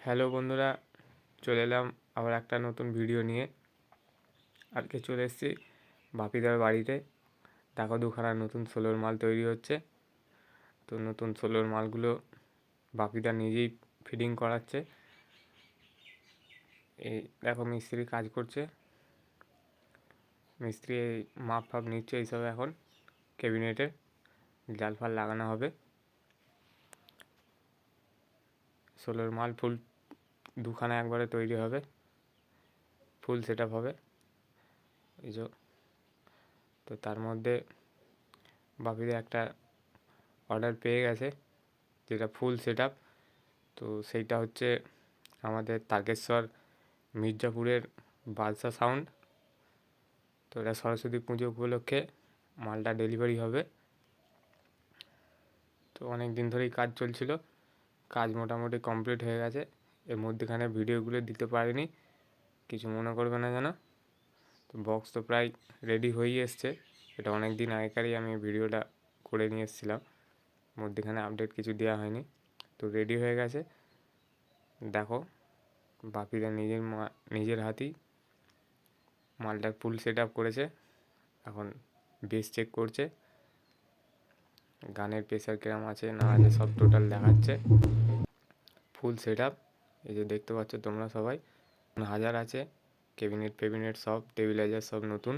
Hello বন্ধুরা, চলে এলাম আবার একটা নতুন ভিডিও নিয়ে। আজকে চলে এসেছি বাপিদার বাড়িতে। দেখো দুখানা নতুন সোলোর মাল তৈরি হচ্ছে। তো নতুন সোলোর মালগুলো বাপিদা নিজেই ফিটিং করাচ্ছে। এই দেখো মিস্ত্রি কাজ করছে। মিস্ত্রি এই মাপ ফাপ নিচ্ছে এইসব এখন। ক্যাবিনেটে জাল ফাল লাগানো হবে। সোলোর মাল ফুল দুখানা একবারে তৈরি হবে, ফুল সেট হবে। এই যে, তো তার মধ্যে বাপিদের একটা অর্ডার পেয়ে গেছে, যেটা ফুল সেট আপ তো সেইটা হচ্ছে আমাদের তারকেশ্বর মির্জাপুরের বাদশা সাউন্ড তো এটা সরস্বতী পুজো উপলক্ষে মালটা ডেলিভারি হবে। তো অনেক দিন ধরেই কাজ চলছিল। কাজ মোটামুটি কমপ্লিট হয়ে গেছে। এর মধ্যেখানে ভিডিওগুলো দিতে পারিনি। কিছু মনে করবে না যেন। তো বক্স তো প্রায় রেডি হয়েই এসছে। এটা অনেক দিন আগেকারই আমি ভিডিওটা করে নিয়ে এসেছিলাম। মধ্যেখানে আপডেট কিছু দেওয়া হয়নি। তো রেডি হয়ে গেছে। দেখো বাপিরা নিজের মা, নিজের হাতেই মালটার ফুল সেট আপ করেছে। এখন বেস চেক করছে। গানের প্রেশার কিরম আছে, না আছে সব টোটাল দেখাচ্ছে। ফুল সেট আপ এই যে দেখতে পাচ্ছ তোমরা সবাই। হাজার আছে ক্যাবিনেট ফেবিনেট সব টেবিলাইজার সব নতুন।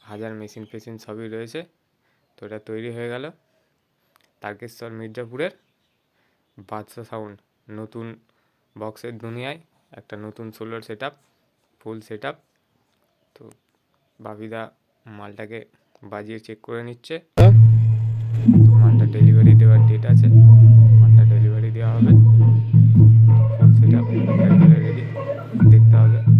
হাজার মেশিন ফেশিন সবই রয়েছে। তো এটা তৈরি হয়ে গেল। তারকেশ্বর মির্জাপুরের বাদশা সাউন্ড নতুন বক্সের দুনিয়ায় একটা নতুন সোলার সেট ফুল সেট তো বাপিদা মালটাকে বাজিয়ে চেক করে নিচ্ছে। মালটা ডেলিভারি দেওয়ার ডেট আছে। মালটা ডেলিভারি দেওয়া হবে। সেটা দেখতে হবে।